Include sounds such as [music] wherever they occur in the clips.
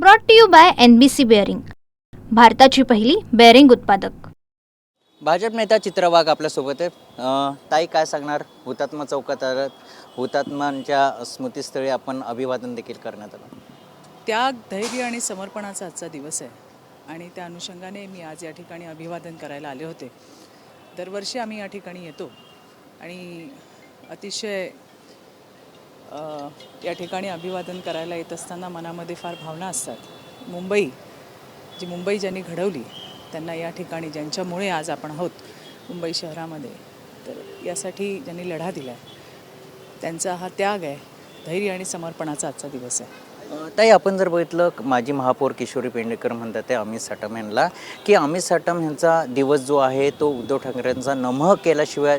Brought to you by N B C bearing भारताची पहिली bearing उत्पादक. भाजप नेता चित्रा वाघ आपल्यासोबत आहे ताई काय सांगणार? हुतात्मा चौकात हुतात्मांच्या स्मृतीस्थळी आपण अभिवादन देखील करण्यात आलं. त्याग धैर्य आणि समर्पणाचा आजचा दिवस आहे. आणि त्या अनुषंगाने मी आज या ठिकाणी अभिवादन करायला आले होते. दरवर्षी आम्ही या ठिकाणी येतो. आणि अतिशय या ठिकाणी अभिवादन करायला येत असताना मनामध्ये फार भावना असतात. मुंबई जी मुंबई ज्यांनी घडवली त्यांना या ठिकाणी ज्यांच्यामुळे आज आपण आहोत मुंबई शहरामध्ये तर यासाठी ज्यांनी लढा दिला आहे त्यांचा हा त्याग आहे धैर्य आणि समर्पणाचा आजचा दिवस आहे. ताई आपण जर बघितलं माजी महापौर किशोरी पेंडेकर म्हणतात ते अमित साटम यांना की अमित साटम यांचा दिवस जो आहे तो उद्धव ठाकरेंचा नमह केल्याशिवाय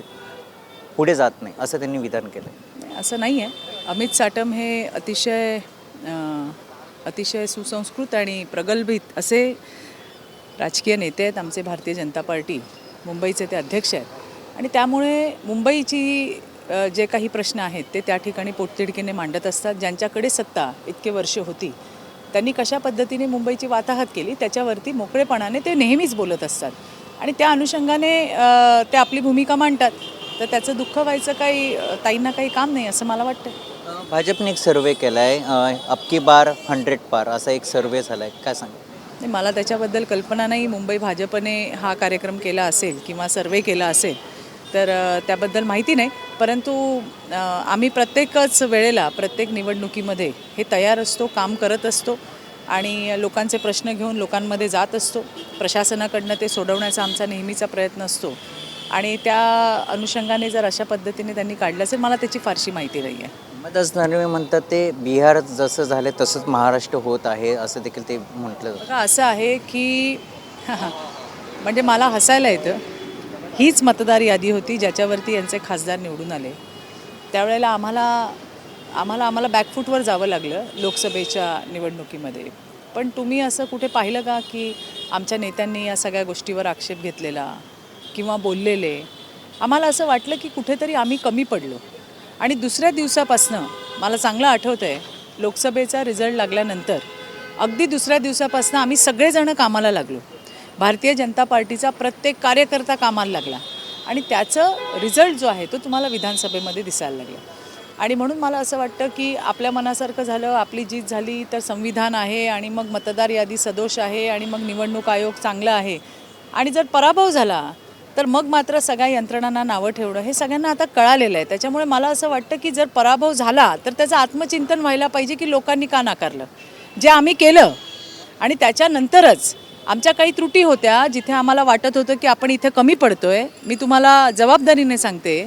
पुढे जात नाही असं त्यांनी विधान केलं असं नाही आहे अमित साटम हे अतिशय अतिशय सुसंस्कृत आणि प्रगल्भित असे राजकीय नेते आहेत आमचे भारतीय जनता पार्टी मुंबईचे ते अध्यक्ष आहेत. आणि त्यामुळे मुंबईची जे काही प्रश्न आहेत ते त्या ठिकाणी पोटतिडकीने मांडत असतात. ज्यांच्याकडे सत्ता इतके वर्ष होती त्यांनी कशा पद्धतीने मुंबईची वाताहत केली त्याच्यावरती मोकळेपणाने ते नेहमीच बोलत असतात. आणि त्या अनुषंगाने ते आपली भूमिका मांडतात. तर त्याचं दुःख व्हायचं काही ताईंना काही काम नाही असं मला वाटतं भाजपने एक सर्वे केला आहे अबकी बार हंड्रेड पार असा एक सर्वे झाला आहे काय सांगा नाही मला त्याच्याबद्दल कल्पना नाही. मुंबई भाजपने हा कार्यक्रम केला असेल किंवा सर्वे केला असेल तर त्याबद्दल माहिती नाही. परंतु आम्ही प्रत्येकच वेळेला प्रत्येक निवडणुकीमध्ये हे तयार असतो काम करत असतो आणि लोकांचे प्रश्न घेऊन लोकांमध्ये जात असतो. प्रशासनाकडनं ते सोडवण्याचा आमचा नेहमीचा प्रयत्न असतो. आणि त्या अनुषंगाने जर अशा पद्धतीने त्यांनी काढलं असेल मला त्याची फारशी माहिती नाही आहे मदच नरवे म्हणतात ते बिहार जसं झालं तसंच महाराष्ट्र होत आहे असं देखील ते म्हटलं बघा असं आहे की [laughs] म्हणजे मला हसायला येतं. हीच मतदार यादी होती ज्याच्यावरती यांचे खासदार निवडून आले. त्यावेळेला आम्हाला आम्हाला आम्हाला बॅकफूटवर जावं लागलं लोकसभेच्या निवडणुकीमध्ये. पण तुम्ही असं कुठे पाहिलं का की आमच्या नेत्यांनी या सगळ्या गोष्टीवर आक्षेप घेतलेला? किंवा बोललेले आम्हाला असं वाटलं की कुठेतरी आम्ही कमी पडलो. आणि दुसऱ्या दिवसापासनं मला चांगलं आठवतं आहे लोकसभेचा रिझल्ट लागल्यानंतर. अगदी दुसऱ्या दिवसापासून आम्ही सगळेजणं कामाला लागलो. भारतीय जनता पार्टीचा प्रत्येक कार्यकर्ता कामाला लागला. आणि त्याचं रिझल्ट जो आहे तो तुम्हाला विधानसभेमध्ये दिसायला लागला. आणि म्हणून मला असं वाटतं की आपल्या मनासारखं झालं आपली जीत झाली तर संविधान आहे आणि मग मतदार यादी सदोष आहे आणि मग निवडणूक आयोग चांगला आहे. आणि जर पराभव झाला तर मग मात्र सगळ्या यंत्रणांना नावं ठेवणं हे सगळ्यांना आता कळालेलं आहे. त्याच्यामुळे मला असं वाटतं की जर पराभव झाला तर त्याचं आत्मचिंतन व्हायला पाहिजे की लोकांनी का नाकारलं. जे आम्ही केलं आणि त्याच्यानंतरच आमच्या काही त्रुटी होत्या जिथे आम्हाला वाटत होतं की आपण इथे कमी पडतोय. मी तुम्हाला जबाबदारीने सांगते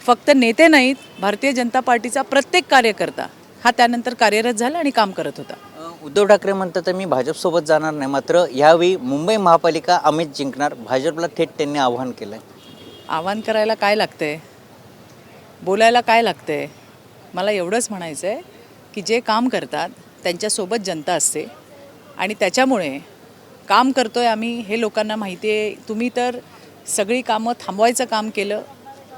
फक्त नेते नाहीत भारतीय जनता पार्टीचा प्रत्येक कार्यकर्ता हा त्यानंतर कार्यरत झाला आणि काम करत होता. उद्धव ठाकरे म्हणतात मी भाजपसोबत जाणार नाही. मात्र यावेळी मुंबई महापालिका अमित जिंकणार. भाजपला थेट त्यांनी आव्हान केलं आव्हान करायला काय लागते बोलायला काय लागते मला एवढंच म्हणायचं आहे की जे काम करतात त्यांच्यासोबत जनता असते. आणि त्याच्यामुळे काम करतो आहे आम्ही हे लोकांना माहिती आहे. तुम्ही तर सगळी कामं थांबवायचं काम केलं.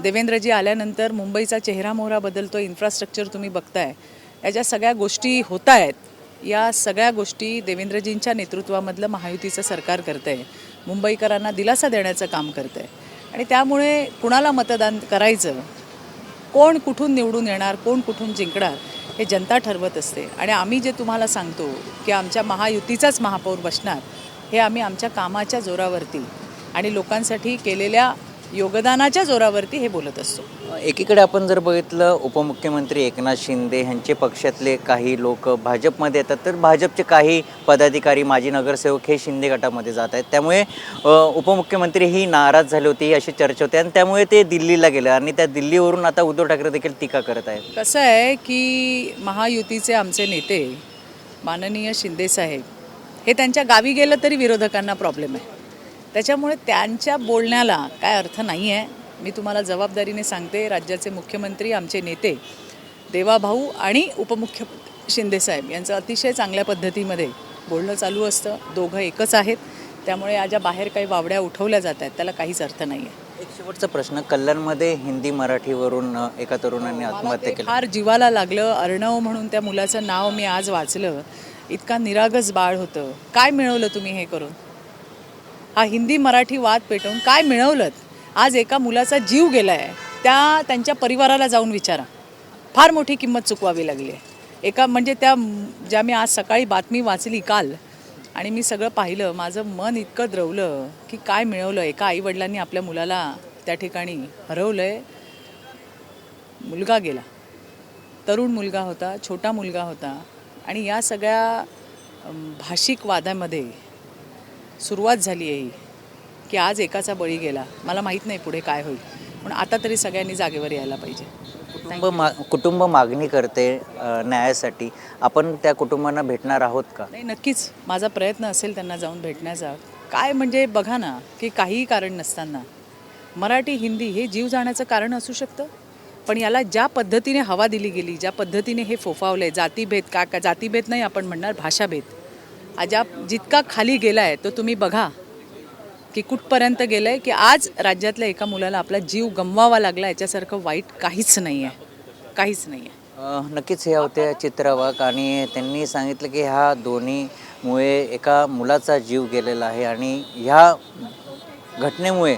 देवेंद्रजी आल्यानंतर मुंबईचा चेहरा मोहरा बदलतो इन्फ्रास्ट्रक्चर तुम्ही बघताय. याच्या सगळ्या गोष्टी होत आहेत या सगळ्या गोष्टी देवेंद्रजींच्या नेतृत्वामधलं महायुतीचं सरकार करतं आहे मुंबईकरांना दिलासा देण्याचं काम करतं आहे आणि त्यामुळे कुणाला मतदान करायचं? कोण कुठून निवडून येणार? कोण कुठून जिंकणार? हे जनता ठरवत असते. आणि आम्ही जे तुम्हाला सांगतो की आमच्या महायुतीचाच महापौर बसणार हे आम्ही आमच्या कामाच्या जोरावरती आणि लोकांसाठी केलेल्या योगदानाच्या जोरावरती हे बोलत असतो. एकीकडे आपण जर बघितलं उपमुख्यमंत्री एकनाथ शिंदे यांचे पक्षातले काही लोक भाजपमध्ये येतात तर भाजपचे काही पदाधिकारी माजी नगरसेवक हे शिंदे गटामध्ये जात आहेत. त्यामुळे उपमुख्यमंत्री ही नाराज झाली होती अशी चर्चा होती आणि त्यामुळे ते दिल्लीला गेले आणि त्या दिल्लीवरून आता उद्धव ठाकरे देखील टीका करत आहेत. कसं आहे की महायुतीचे आमचे नेते माननीय शिंदेसाहेब हे त्यांच्या गावी गेलं तरी विरोधकांना प्रॉब्लेम आहे. त्याच्यामुळे त्यांच्या बोलण्याला काय अर्थ नाही आहे मी तुम्हाला जबाबदारीने सांगते राज्याचे मुख्यमंत्री आमचे नेते देवाभाऊ आणि उपमुख्यमंत्री शिंदेसाहेब यांचं अतिशय चांगल्या पद्धतीमध्ये बोलणं चालू असतं. दोघं एकच आहेत. त्यामुळे या ज्या बाहेर काही वावड्या उठवल्या जात आहेत त्याला काहीच अर्थ नाही आहे एक शेवटचा प्रश्न कल्याणमध्ये हिंदी मराठीवरून एका तरुणाने आत्महत्या केली. फार जीवाला लागलं. अर्णव म्हणून त्या मुलाचं नाव मी आज वाचलं. इतका निरागस बाळ होतं. काय मिळवलं तुम्ही हे करून? हा हिंदी मराठी वाद पेटवून काय मिळवलं आज एका मुलाचा जीव गेला आहे त्या त्यांच्या परिवाराला जाऊन विचारा. फार मोठी किंमत चुकवावी लागली आहे. एका म्हणजे त्या ज्या मी आज सकाळी बातमी वाचली काल आणि मी सगळं पाहिलं माझं मन इतकं द्रवलं की काय मिळवलं एका आईवडिलांनी आपल्या मुलाला त्या ठिकाणी हरवलं आहे मुलगा गेला. तरुण मुलगा होता छोटा मुलगा होता आणि या सगळ्या भाषिक वादामध्ये सुरुवात झाली आहे ही की आज एकाचा बळी गेला. मला माहीत नाही पुढे काय होईल. पण आता तरी सगळ्यांनी जागेवर यायला पाहिजे. कुटुंब मा कुटुंब मागणी करते न्यायासाठी. आपण त्या कुटुंबांना भेटणार आहोत का? नाही नक्कीच. माझा प्रयत्न असेल त्यांना जाऊन भेटण्याचा. काय म्हणजे बघा ना की काहीही कारण नसताना. मराठी हिंदी हे जीव जाण्याचं कारण असू शकतं. पण याला ज्या पद्धतीने हवा दिली गेली ज्या पद्धतीने हे फोफावलं जातीभेद का का जातीभेद नाही आपण म्हणणार भाषाभेद. ज्या जितका खाली गेला आहे तो तुम्ही बघा की कुठपर्यंत गेलं आहे की आज राज्यातल्या एका मुलाला आपला जीव गमवावा लागला याच्यासारखं वाईट काहीच नाही आहे काहीच नाही आहे नक्कीच हे होते चित्रवाक आणि त्यांनी सांगितलं की ह्या दोन्हीमुळे एका मुलाचा जीव गेलेला आहे आणि ह्या घटनेमुळे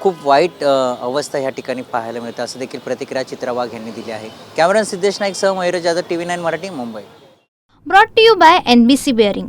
खूप वाईट अवस्था ह्या ठिकाणी पाहायला मिळते असं देखील प्रतिक्रिया चित्रवाघ यांनी दिली आहे. कॅमेरा सिद्धेश नाईक सह Mayur Jadhav T V nine Marathi Mumbai. Brought to you by N B C bearing